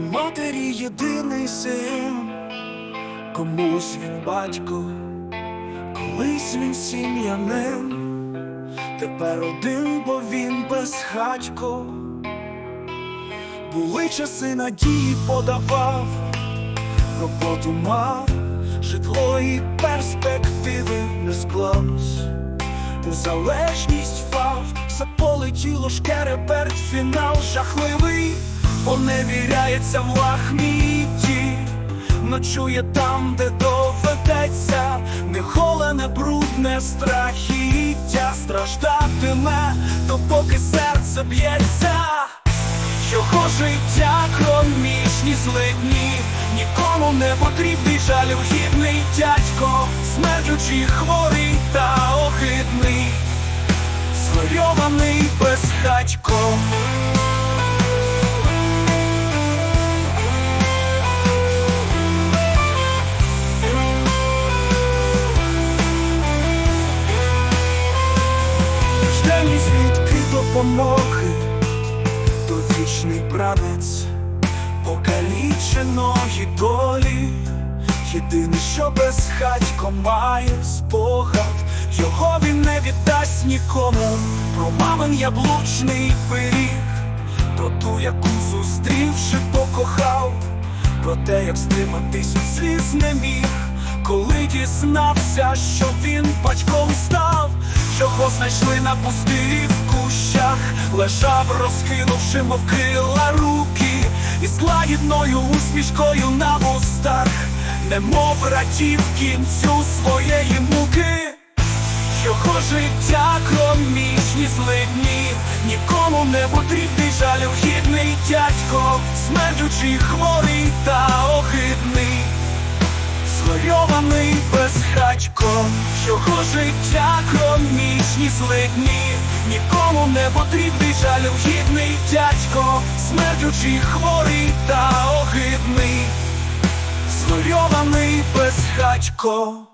матері єдиний син, комусь він батько, колись він сім'янин, тепер один, бо він безхатько. Були часи надії подавав, роботу мав, житло і перспективи не склалось. Незалежність впав, все полетіло шкереберть, фінал жахливий, поневіряється в лахміті, ночує там, де доведеться, не голене, брудне страхіття, страждатиме, допоки серце б'ється. Його життя кромішні злидні, нікому не потрібний жалюгідний дядько, смердючий хворий та огидний, згорьований безхатько. Допомоги. Довічний бранець покаліченої долі, єдине, що безхатько має спогад, його він не віддасть нікому, про мамин яблучний пиріг, про ту, яку зустрівши, покохав, про те, як стриматись від сліз не міг, коли дізнався, що він батьком став, його знайшли на пустирі в кущах, лежав, розкинувши, мов крила руки, і з лагідною усмішкою на вустах, немов радів кінцю своєї муки. Його життя кромішні злидні, нікому не потрібний жалюгідний дядько, смердючий хворий та огидний, згорьований безхатько, чого життя кромішні злидні, нікому не потрібний жалюгідний дядько, смердючий хворий та огидний, згорьований безхатько.